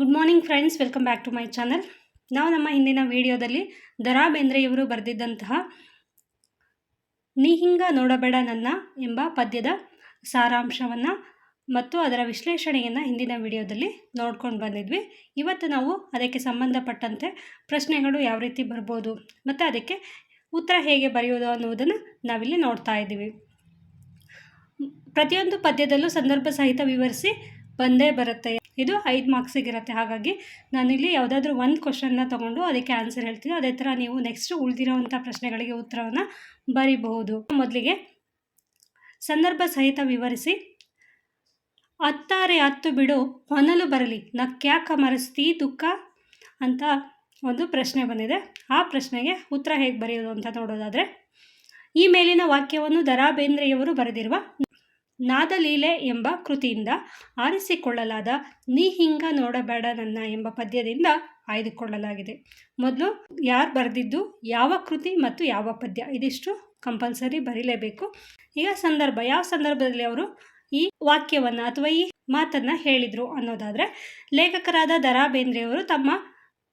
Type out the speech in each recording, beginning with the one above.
Good morning friends welcome back to my channel ನಾವು ನಮ್ಮ ಹಿಂದಿನ ವಿಡಿಯೋದಲ್ಲಿ ದರಾ ಬೇಂದ್ರೆಯವರು ಬರೆದಿದ್ದಂತಹ ನೀ ಹಿಂಗ ನೋಡಬೇಡ ನನ್ನ ಎಂಬ ಪದ್ಯದ ಸಾರಾಂಶವನ್ನು ಮತ್ತು ಅದರ ವಿಶ್ಲೇಷಣೆಯನ್ನು ಹಿಂದಿನ ವಿಡಿಯೋದಲ್ಲಿ ನೋಡ್ಕೊಂಡು ಬಂದಿದ್ವಿ. ಇವತ್ತು ನಾವು ಅದಕ್ಕೆ ಸಂಬಂಧಪಟ್ಟಂತೆ ಪ್ರಶ್ನೆಗಳು ಯಾವ ರೀತಿ ಬರ್ಬೋದು ಮತ್ತು ಅದಕ್ಕೆ ಉತ್ತರ ಹೇಗೆ ಬರೆಯೋದು ಅನ್ನುವುದನ್ನು ನಾವಿಲ್ಲಿ ನೋಡ್ತಾ ಇದ್ದೀವಿ. ಪ್ರತಿಯೊಂದು ಪದ್ಯದಲ್ಲೂ ಸಂದರ್ಭ ಸಹಿತ ವಿವರಿಸಿ ಬಂದೇ ಬರುತ್ತೆ. ಇದು ಐದು ಮಾರ್ಕ್ಸಿಗಿರುತ್ತೆ ಹಾಗಾಗಿ ನಾನಿಲ್ಲಿ ಯಾವುದಾದ್ರೂ ಒಂದು ಕ್ವಶನ್ನ ತೊಗೊಂಡು ಅದಕ್ಕೆ ಆನ್ಸರ್ ಹೇಳ್ತೀನಿ. ಅದೇ ಥರ ನೀವು ನೆಕ್ಸ್ಟ್ ಉಳಿದಿರೋವಂಥ ಪ್ರಶ್ನೆಗಳಿಗೆ ಉತ್ತರವನ್ನು ಬರಿಬಹುದು. ಮೊದಲಿಗೆ ಸಂದರ್ಭ ಸಹಿತ ವಿವರಿಸಿ. ಹತ್ತಾರೆ ಹತ್ತು ಬಿಡು, ಹೊನಲು ಬರಲಿ. ನಕ್ಯಾಕ ಮರೆಸ್ತಿ ದುಃಖ ಅಂತ ಒಂದು ಪ್ರಶ್ನೆ ಬಂದಿದೆ. ಆ ಪ್ರಶ್ನೆಗೆ ಉತ್ತರ ಹೇಗೆ ಬರೆಯೋದು ಅಂತ ನೋಡೋದಾದರೆ ಈ ಮೇಲಿನ ವಾಕ್ಯವನ್ನು ದರಾ ಬೇಂದ್ರೆಯವರು ಬರೆದಿರುವ ನಾದಲೀಲೆ ಎಂಬ ಕೃತಿಯಿಂದ ಆರಿಸಿಕೊಳ್ಳಲಾದ ನೀ ಹಿಂಗ ನೋಡಬೇಡ ನನ್ನ ಎಂಬ ಪದ್ಯದಿಂದ ಆಯ್ದುಕೊಳ್ಳಲಾಗಿದೆ. ಮೊದಲು ಯಾರು ಬರೆದಿದ್ದು, ಯಾವ ಕೃತಿ ಮತ್ತು ಯಾವ ಪದ್ಯ? ಇದಿಷ್ಟು ಕಂಪಲ್ಸರಿ ಬರೀಲೇಬೇಕು. ಈಗ ಸಂದರ್ಭ, ಯಾವ ಸಂದರ್ಭದಲ್ಲಿ ಅವರು ಈ ವಾಕ್ಯವನ್ನು ಅಥವಾ ಈ ಮಾತನ್ನು ಹೇಳಿದರು ಅನ್ನೋದಾದರೆ, ಲೇಖಕರಾದ ದರಾ ಬೇಂದ್ರೆಯವರು ತಮ್ಮ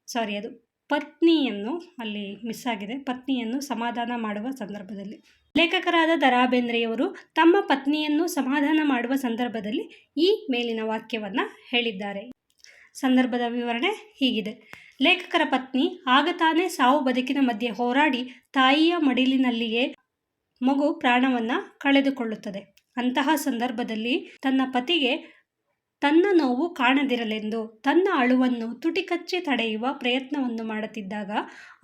ಸಾರಿ ಅದು ಪತ್ನಿಯನ್ನು ಅಲ್ಲಿ ಮಿಸ್ ಆಗಿದೆ. ಪತ್ನಿಯನ್ನು ಸಮಾಧಾನ ಮಾಡುವ ಸಂದರ್ಭದಲ್ಲಿ. ಲೇಖಕರಾದ ದರಾಬೇಂದ್ರೆಯವರು ತಮ್ಮ ಪತ್ನಿಯನ್ನು ಸಮಾಧಾನ ಮಾಡುವ ಸಂದರ್ಭದಲ್ಲಿ ಈ ಮೇಲಿನ ವಾಕ್ಯವನ್ನು ಹೇಳಿದ್ದಾರೆ. ಸಂದರ್ಭದ ವಿವರಣೆ ಹೀಗಿದೆ. ಲೇಖಕರ ಪತ್ನಿ ಆಗ ತಾನೇ ಸಾವು ಬದುಕಿನ ಮಧ್ಯೆ ಹೋರಾಡಿ ತಾಯಿಯ ಮಡಿಲಿನಲ್ಲಿಯೇ ಮಗು ಪ್ರಾಣವನ್ನು ಕಳೆದುಕೊಳ್ಳುತ್ತದೆ. ಅಂತಹ ಸಂದರ್ಭದಲ್ಲಿ ತನ್ನ ಪತಿಗೆ ತನ್ನ ನೋವು ಕಾಣದಿರಲೆಂದು, ತನ್ನ ಅಳುವನ್ನು ತುಟಿಕಚ್ಚಿ ತಡೆಯುವ ಪ್ರಯತ್ನವನ್ನು ಮಾಡುತ್ತಿದ್ದಾಗ,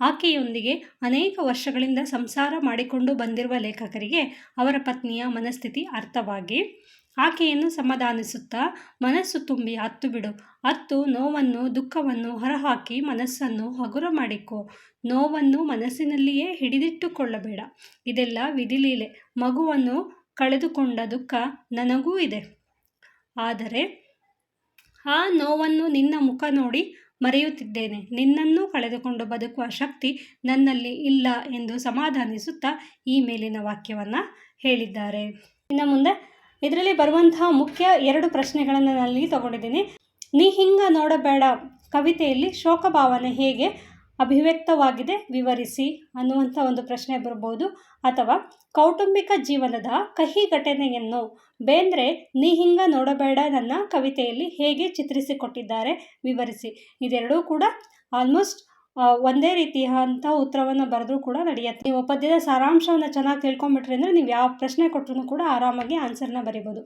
ಆಕೆಯೊಂದಿಗೆ ಅನೇಕ ವರ್ಷಗಳಿಂದ ಸಂಸಾರ ಮಾಡಿಕೊಂಡು ಬಂದಿರುವ ಲೇಖಕರಿಗೆ ಅವರ ಪತ್ನಿಯ ಮನಸ್ಥಿತಿ ಅರ್ಥವಾಗಿ, ಆಕೆಯನ್ನು ಸಮಾಧಾನಿಸುತ್ತಾ, ಮನಸ್ಸು ತುಂಬಿ ಹತ್ತು ಬಿಡು, ಅತ್ತು ನೋವನ್ನು, ದುಃಖವನ್ನು ಹೊರಹಾಕಿ, ಮನಸ್ಸನ್ನು ಹಗುರ ಮಾಡಿಕೊ, ನೋವನ್ನು ಮನಸ್ಸಿನಲ್ಲಿಯೇ ಹಿಡಿದಿಟ್ಟುಕೊಳ್ಳಬೇಡ, ಇದೆಲ್ಲ ವಿಧಿಲೀಲೆ, ಮಗುವನ್ನು ಕಳೆದುಕೊಂಡ ದುಃಖ ನನಗೂ ಇದೆ. ಆದರೆ ಆ ನೋವನ್ನು ನಿನ್ನ ಮುಖ ನೋಡಿ ಮರೆಯುತ್ತಿದ್ದೇನೆ. ನಿನ್ನನ್ನು ಕಳೆದುಕೊಂಡು ಬದುಕುವ ಶಕ್ತಿ ನನ್ನಲ್ಲಿ ಇಲ್ಲ ಎಂದು ಸಮಾಧಾನಿಸುತ್ತಾ ಈ ಮೇಲಿನ ವಾಕ್ಯವನ್ನು ಹೇಳಿದ್ದಾರೆ. ಇನ್ನು ಮುಂದೆ ಇದರಲ್ಲಿ ಬರುವಂತಹ ಮುಖ್ಯ ಎರಡು ಪ್ರಶ್ನೆಗಳನ್ನು ನಾನಲ್ಲಿ ತಗೊಂಡಿದ್ದೀನಿ. ನೀ ಹಿಂಗ ನೋಡಬೇಡ ಕವಿತೆಯಲ್ಲಿ ಶೋಕ ಭಾವನೆ ಹೇಗೆ ಅಭಿವ್ಯಕ್ತವಾಗಿದೆ. ವಿವರಿಸಿ ಅನ್ನುವಂಥ ಒಂದು ಪ್ರಶ್ನೆ ಬರ್ಬೋದು. ಅಥವಾ ಕೌಟುಂಬಿಕ ಜೀವನದ ಕಹಿ ಘಟನೆಯನ್ನು ಬೇಂದ್ರೆ ನೀ ಹಿಂಗ ನೋಡಬೇಡ ನನ್ನ ಕವಿತೆಯಲ್ಲಿ ಹೇಗೆ ಚಿತ್ರಿಸಿಕೊಟ್ಟಿದ್ದಾರೆ ವಿವರಿಸಿ. ಇದೆರಡೂ ಕೂಡ ಆಲ್ಮೋಸ್ಟ್ ಒಂದೇ ರೀತಿಯಂಥ ಉತ್ತರವನ್ನು ಬರೆದ್ರೂ ಕೂಡ ನಡೆಯುತ್ತೆ. ನೀವು ಪದ್ಯದ ಸಾರಾಂಶವನ್ನು ಚೆನ್ನಾಗಿ ತಿಳ್ಕೊಂಬಿಟ್ರಿ ಅಂದರೆ ನೀವು ಯಾವ ಪ್ರಶ್ನೆ ಕೊಟ್ಟರು ಕೂಡ ಆರಾಮಾಗಿ ಆನ್ಸರ್ನ ಬರಿಬೋದು.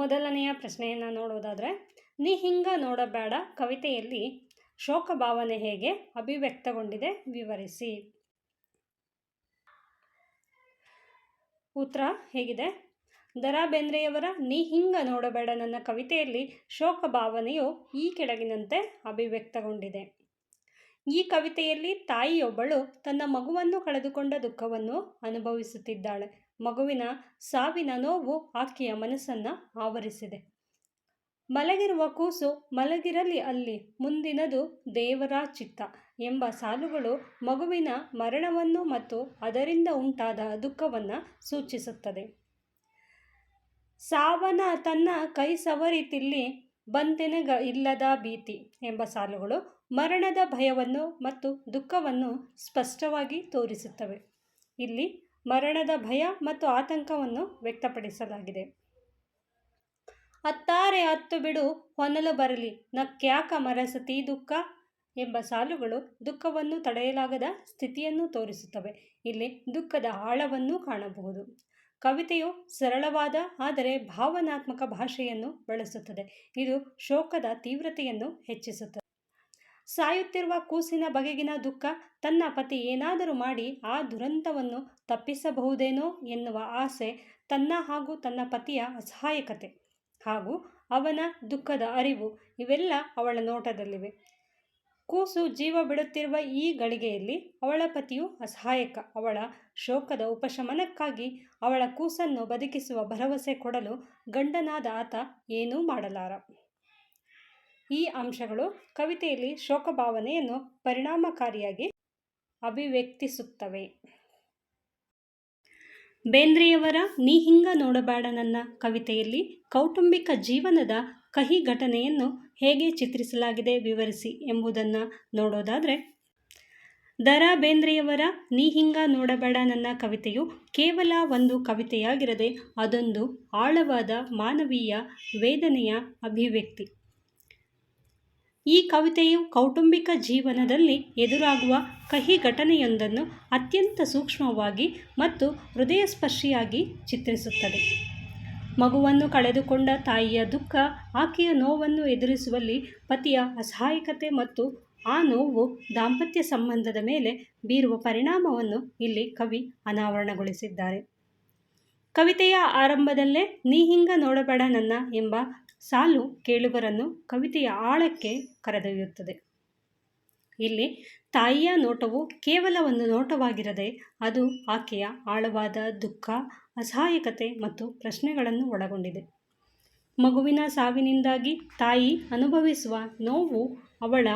ಮೊದಲನೆಯ ಪ್ರಶ್ನೆಯನ್ನು ನೋಡೋದಾದರೆ, ನೀ ಹಿಂಗ ನೋಡಬೇಡ ಕವಿತೆಯಲ್ಲಿ ಶೋಕ ಭಾವನೆ ಹೇಗೆ ಅಭಿವ್ಯಕ್ತಗೊಂಡಿದೆ ವಿವರಿಸಿ. ಉತ್ತರ, ಹೇಗಿದೆ? ದರಾ ಬೇಂದ್ರೆಯವರ ನೀ ಹಿಂಗ ನೋಡಬೇಡ ನನ್ನ ಕವಿತೆಯಲ್ಲಿ ಶೋಕ ಭಾವನೆಯು ಈ ಕೆಳಗಿನಂತೆ ಅಭಿವ್ಯಕ್ತಗೊಂಡಿದೆ. ಈ ಕವಿತೆಯಲ್ಲಿ ತಾಯಿಯೊಬ್ಬಳು ತನ್ನ ಮಗುವನ್ನು ಕಳೆದುಕೊಂಡ ದುಃಖವನ್ನು ಅನುಭವಿಸುತ್ತಿದ್ದಾಳೆ. ಮಗುವಿನ ಸಾವಿನ ನೋವು ಆಕೆಯ ಮನಸ್ಸನ್ನು ಆವರಿಸಿದೆ. ಮಲಗಿರುವ ಕೂಸು ಮಲಗಿರಲಿ ಅಲ್ಲಿ, ಮುಂದಿನದು ದೇವರ ಚಿತ್ತ ಎಂಬ ಸಾಲುಗಳು ಮಗುವಿನ ಮರಣವನ್ನು ಮತ್ತು ಅದರಿಂದ ಉಂಟಾದ ದುಃಖವನ್ನು ಸೂಚಿಸುತ್ತದೆ. ಸಾವನ ತನ್ನ ಕೈ ಸವರಿತಿಲ್ಲಿ ಬಂತೆನಗ ಇಲ್ಲದ ಭೀತಿ ಎಂಬ ಸಾಲುಗಳು ಮರಣದ ಭಯವನ್ನು ಮತ್ತು ದುಃಖವನ್ನು ಸ್ಪಷ್ಟವಾಗಿ ತೋರಿಸುತ್ತವೆ. ಇಲ್ಲಿ ಮರಣದ ಭಯ ಮತ್ತು ಆತಂಕವನ್ನು ವ್ಯಕ್ತಪಡಿಸಲಾಗಿದೆ. ಹತ್ತಾರೆ ಹತ್ತು ಬಿಡು, ಹೊನಲು ಬರಲಿ. ನಕ್ಯಾಕ ಮರಸತಿ ದುಃಖ? ಎಂಬ ಸಾಲುಗಳು ದುಃಖವನ್ನು ತಡೆಯಲಾಗದ ಸ್ಥಿತಿಯನ್ನು ತೋರಿಸುತ್ತವೆ. ಇಲ್ಲಿ ದುಃಖದ ಆಳವನ್ನು ಕಾಣಬಹುದು. ಕವಿತೆಯು ಸರಳವಾದ, ಆದರೆ ಭಾವನಾತ್ಮಕ ಭಾಷೆಯನ್ನು ಬಳಸುತ್ತದೆ. ಇದು ಶೋಕದ ತೀವ್ರತೆಯನ್ನು ಹೆಚ್ಚಿಸುತ್ತದೆ. ಸಾಯುತ್ತಿರುವ ಕೂಸಿನ ಬಗೆಗಿನ ದುಃಖ ತನ್ನ ಪತಿ ಏನಾದರೂ ಮಾಡಿ ಆ ದುರಂತವನ್ನು ತಪ್ಪಿಸಬಹುದೇನೋ ಎನ್ನುವ ಆಸೆ ತನ್ನ ಹಾಗೂ ತನ್ನ ಪತಿಯ ಅಸಹಾಯಕತೆ. ಹಾಗೂ ಅವನ ದುಃಖದ ಅರಿವು ಇವೆಲ್ಲ ಅವಳ ನೋಟದಲ್ಲಿವೆ. ಕೂಸು ಜೀವ ಬಿಡುತ್ತಿರುವ ಈ ಗಳಿಗೆಯಲ್ಲಿ ಅವಳ ಪತಿಯು ಅಸಹಾಯಕ. ಅವಳ ಶೋಕದ ಉಪಶಮನಕ್ಕಾಗಿ ಅವಳ ಕೂಸನ್ನು ಬದುಕಿಸುವ ಭರವಸೆ ಕೊಡಲು ಗಂಡನಾದ ಆತ ಏನೂ ಮಾಡಲಾರ. ಈ ಅಂಶಗಳು ಕವಿತೆಯಲ್ಲಿ ಶೋಕ ಭಾವನೆಯನ್ನು ಪರಿಣಾಮಕಾರಿಯಾಗಿ ಅಭಿವ್ಯಕ್ತಿಸುತ್ತವೆ. ಬೇಂದ್ರೆಯವರ ನೀ ಹಿಂಗ ನೋಡಬೇಡ ನನ್ನ ಕವಿತೆಯಲ್ಲಿ ಕೌಟುಂಬಿಕ ಜೀವನದ ಕಹಿ ಘಟನೆಯನ್ನು ಹೇಗೆ ಚಿತ್ರಿಸಲಾಗಿದೆ ವಿವರಿಸಿ ಎಂಬುದನ್ನು ನೋಡೋದಾದರೆ, ದರಾ ಬೇಂದ್ರೆಯವರ ನೀ ಹಿಂಗ ನೋಡಬೇಡ ನನ್ನ ಕವಿತೆಯು ಕೇವಲ ಒಂದು ಕವಿತೆಯಾಗಿರದೆ ಅದೊಂದು ಆಳವಾದ ಮಾನವೀಯ ವೇದನೆಯ ಅಭಿವ್ಯಕ್ತಿ. ಈ ಕವಿತೆಯು ಕೌಟುಂಬಿಕ ಜೀವನದಲ್ಲಿ ಎದುರಾಗುವ ಕಹಿ ಘಟನೆಯೊಂದನ್ನು ಅತ್ಯಂತ ಸೂಕ್ಷ್ಮವಾಗಿ ಮತ್ತು ಹೃದಯಸ್ಪರ್ಶಿಯಾಗಿ ಚಿತ್ರಿಸುತ್ತದೆ. ಮಗುವನ್ನು ಕಳೆದುಕೊಂಡ ತಾಯಿಯ ದುಃಖ, ಆಕೆಯ ನೋವನ್ನು ಎದುರಿಸುವಲ್ಲಿ ಪತಿಯ ಅಸಹಾಯಕತೆ ಮತ್ತು ಆ ನೋವು ದಾಂಪತ್ಯ ಸಂಬಂಧದ ಮೇಲೆ ಬೀರುವ ಪರಿಣಾಮವನ್ನು ಇಲ್ಲಿ ಕವಿ ಅನಾವರಣಗೊಳಿಸಿದ್ದಾರೆ. ಕವಿತೆಯ ಆರಂಭದಲ್ಲೇ, ನೀ ಹಿಂಗ ನೋಡಬೇಡ ನನ್ನ ಎಂಬ ಸಾಲು ಕೇಳುಗರನ್ನು ಕವಿತೆಯ ಆಳಕ್ಕೆ ಕರೆದೊಯ್ಯುತ್ತದೆ. ಇಲ್ಲಿ ತಾಯಿಯ ನೋಟವು ಕೇವಲ ಒಂದು ನೋಟವಾಗಿರದೆ, ಅದು ಆಕೆಯ ಆಳವಾದ ದುಃಖ, ಅಸಹಾಯಕತೆ ಮತ್ತು ಪ್ರಶ್ನೆಗಳನ್ನು ಒಳಗೊಂಡಿದೆ. ಮಗುವಿನ ಸಾವಿನಿಂದಾಗಿ ತಾಯಿ ಅನುಭವಿಸುವ ನೋವು ಅವಳ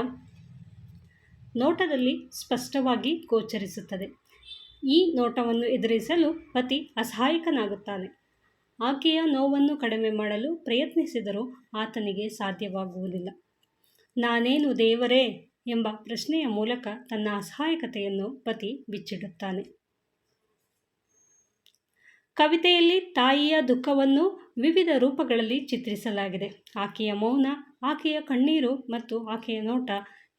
ನೋಟದಲ್ಲಿ ಸ್ಪಷ್ಟವಾಗಿ ಗೋಚರಿಸುತ್ತದೆ. ಈ ನೋಟವನ್ನು ಎದುರಿಸಲು ಪತಿ ಅಸಹಾಯಕನಾಗುತ್ತಾನೆ. ಆಕೆಯ ನೋವನ್ನು ಕಡಿಮೆ ಮಾಡಲು ಪ್ರಯತ್ನಿಸಿದರೂ ಆತನಿಗೆ ಸಾಧ್ಯವಾಗುವುದಿಲ್ಲ. ನಾನೇನು ದೇವರೇ ಎಂಬ ಪ್ರಶ್ನೆಯ ಮೂಲಕ ತನ್ನ ಅಸಹಾಯಕತೆಯನ್ನು ಪತಿ ಬಿಚ್ಚಿಡುತ್ತಾನೆ. ಕವಿತೆಯಲ್ಲಿ ತಾಯಿಯ ದುಃಖವನ್ನು ವಿವಿಧ ರೂಪಗಳಲ್ಲಿ ಚಿತ್ರಿಸಲಾಗಿದೆ. ಆಕೆಯ ಮೌನ, ಆಕೆಯ ಕಣ್ಣೀರು ಮತ್ತು ಆಕೆಯ ನೋಟ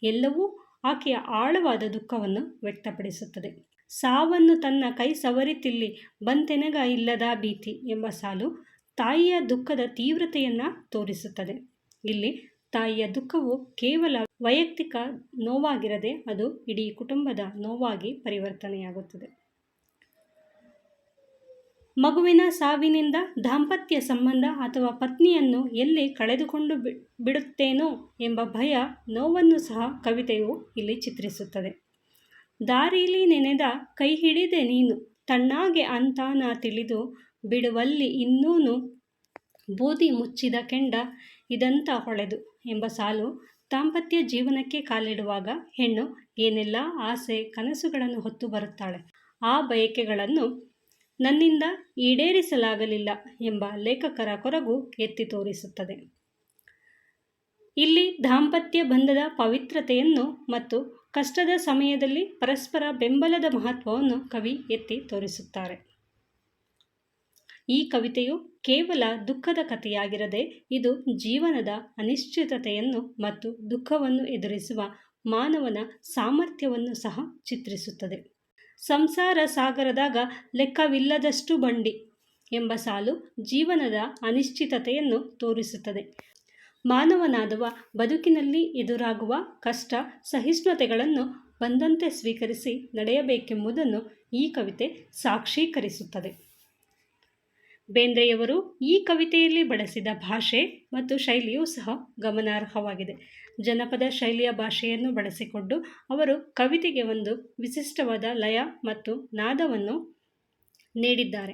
ಎಲ್ಲವೂ ಆಕೆಯ ಆಳವಾದ ದುಃಖವನ್ನು ವ್ಯಕ್ತಪಡಿಸುತ್ತದೆ. ಸಾವನ್ನು ತನ್ನ ಕೈ ಸವರಿತಿಲ್ಲಿ, ಬಂತೆನಗ ಇಲ್ಲದ ಭೀತಿ ಎಂಬ ಸಾಲು ತಾಯಿಯ ದುಃಖದ ತೀವ್ರತೆಯನ್ನು ತೋರಿಸುತ್ತದೆ. ಇಲ್ಲಿ ತಾಯಿಯ ದುಃಖವು ಕೇವಲ ವೈಯಕ್ತಿಕ ನೋವಾಗಿರದೆ ಅದು ಇಡೀ ಕುಟುಂಬದ ನೋವಾಗಿ ಪರಿವರ್ತನೆಯಾಗುತ್ತದೆ. ಮಗುವಿನ ಸಾವಿನಿಂದ ದಾಂಪತ್ಯ ಸಂಬಂಧ ಅಥವಾ ಪತ್ನಿಯನ್ನು ಎಲ್ಲಿ ಕಳೆದುಕೊಂಡು ಬಿಡುತ್ತೇನೋ ಎಂಬ ಭಯ ನೋವನ್ನು ಸಹ ಕವಿತೆಯು ಇಲ್ಲಿ ಚಿತ್ರಿಸುತ್ತದೆ. ದಾರಿಲಿ ನೆನೆದ ಕೈ ಹಿಡಿದೆ ನೀನು. ತಣ್ಣಾಗೆ ಅಂತಾನ ತಿಳಿದು ಬಿಡುವಲ್ಲಿ ಇನ್ನೂನು ಬೂದಿ ಮುಚ್ಚಿದ ಕೆಂಡ ಇದಂತ ಹೊಳೆದು ಎಂಬ ಸಾಲು ದಾಂಪತ್ಯ ಜೀವನಕ್ಕೆ ಕಾಲಿಡುವಾಗ ಹೆಣ್ಣು ಏನೆಲ್ಲ ಆಸೆ ಕನಸುಗಳನ್ನು ಹೊತ್ತು ಬರುತ್ತಾಳೆ. ಆ ಬಯಕೆಗಳನ್ನು ನನ್ನಿಂದ ಈಡೇರಿಸಲಾಗಲಿಲ್ಲ ಎಂಬ ಲೇಖಕರ ಕೊರಗು ಎತ್ತಿ ತೋರಿಸುತ್ತದೆ. ಇಲ್ಲಿ ದಾಂಪತ್ಯ ಬಂಧದ ಪವಿತ್ರತೆಯನ್ನು ಮತ್ತು ಕಷ್ಟದ ಸಮಯದಲ್ಲಿ ಪರಸ್ಪರ ಬೆಂಬಲದ ಮಹತ್ವವನ್ನು ಕವಿ ಎತ್ತಿ ತೋರಿಸುತ್ತಾರೆ. ಈ ಕವಿತೆಯು ಕೇವಲ ದುಃಖದ ಕಥೆಯಾಗಿರದೆ ಇದು ಜೀವನದ ಅನಿಶ್ಚಿತತೆಯನ್ನು ಮತ್ತು ದುಃಖವನ್ನು ಎದುರಿಸುವ ಮಾನವನ ಸಾಮರ್ಥ್ಯವನ್ನು ಸಹ ಚಿತ್ರಿಸುತ್ತದೆ. ಸಂಸಾರ ಸಾಗರದಾಗ ಲೆಕ್ಕವಿಲ್ಲದಷ್ಟು ಬಂಡಿ ಎಂಬ ಸಾಲು ಜೀವನದ ಅನಿಶ್ಚಿತತೆಯನ್ನು ತೋರಿಸುತ್ತದೆ. ಮಾನವನಾದವ ಬದುಕಿನಲ್ಲಿ ಎದುರಾಗುವ ಕಷ್ಟ, ಸಹಿಷ್ಣುತೆಗಳನ್ನು ಬಂದಂತೆ ಸ್ವೀಕರಿಸಿ ನಡೆಯಬೇಕೆಂಬುದನ್ನು ಈ ಕವಿತೆ ಸಾಕ್ಷೀಕರಿಸುತ್ತದೆ. ಬೇಂದ್ರೆಯವರು ಈ ಕವಿತೆಯಲ್ಲಿ ಬಳಸಿದ ಭಾಷೆ ಮತ್ತು ಶೈಲಿಯೂ ಸಹ ಗಮನಾರ್ಹವಾಗಿದೆ. ಜನಪದ ಶೈಲಿಯ ಭಾಷೆಯನ್ನು ಬಳಸಿಕೊಂಡು ಅವರು ಕವಿತೆಗೆ ಒಂದು ವಿಶಿಷ್ಟವಾದ ಲಯ ಮತ್ತು ನಾದವನ್ನು ನೀಡಿದ್ದಾರೆ.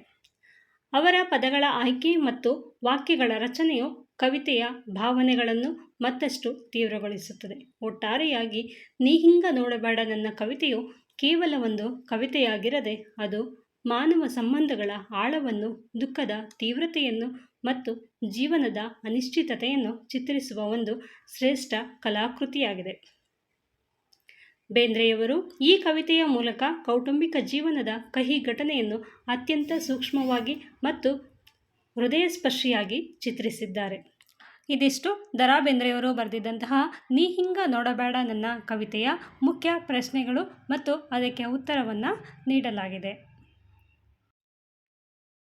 ಅವರ ಪದಗಳ ಆಯ್ಕೆ ಮತ್ತು ವಾಕ್ಯಗಳ ರಚನೆಯು ಕವಿತೆಯ ಭಾವನೆಗಳನ್ನು ಮತ್ತಷ್ಟು ತೀವ್ರಗೊಳಿಸುತ್ತದೆ. ಒಟ್ಟಾರೆಯಾಗಿ, ನೀ ಹಿಂಗ ನೋಡಬೇಡ ನನ್ನ ಕವಿತೆಯು ಕೇವಲ ಒಂದು ಕವಿತೆಯಾಗಿರದೆ ಅದು ಮಾನವ ಸಂಬಂಧಗಳ ಆಳವನ್ನು, ದುಃಖದ ತೀವ್ರತೆಯನ್ನು ಮತ್ತು ಜೀವನದ ಅನಿಶ್ಚಿತತೆಯನ್ನು ಚಿತ್ರಿಸುವ ಒಂದು ಶ್ರೇಷ್ಠ ಕಲಾಕೃತಿಯಾಗಿದೆ. ಬೇಂದ್ರೆಯವರು ಈ ಕವಿತೆಯ ಮೂಲಕ ಕೌಟುಂಬಿಕ ಜೀವನದ ಕಹಿ ಘಟನೆಯನ್ನು ಅತ್ಯಂತ ಸೂಕ್ಷ್ಮವಾಗಿ ಮತ್ತು ಹೃದಯಸ್ಪರ್ಶಿಯಾಗಿ ಚಿತ್ರಿಸಿದ್ದಾರೆ. ಇದಿಷ್ಟು ದರಾ ಬೇಂದ್ರೆಯವರು ಬರೆದಿದ್ದಂತಹ ನೀ ಹಿಂಗ ನೋಡಬೇಡ ನನ್ನ ಕವಿತೆಯ ಮುಖ್ಯ ಪ್ರಶ್ನೆಗಳು ಮತ್ತು ಅದಕ್ಕೆ ಉತ್ತರವನ್ನು ನೀಡಲಾಗಿದೆ.